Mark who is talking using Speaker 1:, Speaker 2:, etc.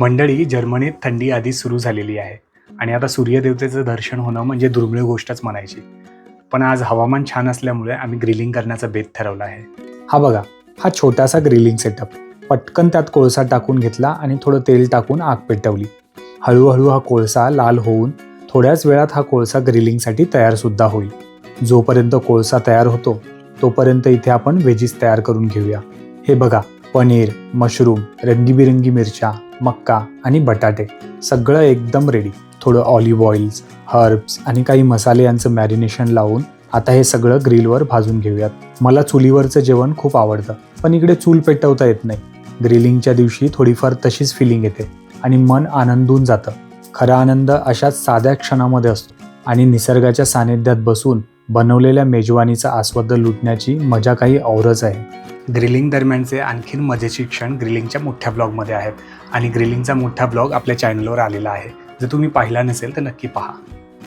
Speaker 1: मंडळी जर्मनीत थंडी आधी सुरू झालेली आहे आणि आता सूर्यदेवतेचं दर्शन होणं म्हणजे दुर्मिळ गोष्टच म्हणायची. पण आज हवामान छान असल्यामुळे आम्ही ग्रिलिंग करण्याचा बेत ठरवला आहे. हा बघा हा छोटासा ग्रिलिंग सेटअप. पटकन त्यात कोळसा टाकून घेतला आणि थोडं तेल टाकून आग पेटवली. हळूहळू हा कोळसा लाल होऊन थोड्याच वेळात हा कोळसा ग्रिलिंगसाठी तयारसुद्धा होईल. जोपर्यंत कोळसा तयार होतो तोपर्यंत इथे आपण व्हेजीस तयार करून घेऊया. हे बघा पनीर मशरूम रंगीबिरंगी मिरच्या मक्का आणि बटाटे सगळं एकदम रेडी थोडं ऑलिव्ह ऑइल्स हर्ब्स आणि काही मसाले यांचं मॅरिनेशन लावून आता हे सगळं ग्रिलवर भाजून घेऊयात. मला चुलीवरचं जेवण खूप आवडतं पण इकडे चूल पेटवता येत नाही. ग्रिलिंगच्या दिवशी थोडीफार तशीच फिलिंग येते आणि मन आनंदून जातं. खरा आनंद अशाच साध्या क्षणामध्ये असतो आणि निसर्गाच्या सानिध्यात बसून बनवलेल्या मेजवानीचा आस्वाद लुटण्याची मजा काही औरच आहे. ग्रिलिंग दरम्यानचे आणखीन मजेचे क्षण ग्रिलिंगच्या मोठ्या ब्लॉगमध्ये आहेत. आणि ग्रिलिंगचा मोठा ब्लॉग आपल्या चॅनलवर आलेला आहे. जर तुम्ही पाहिला नसेल तर नक्की पहा.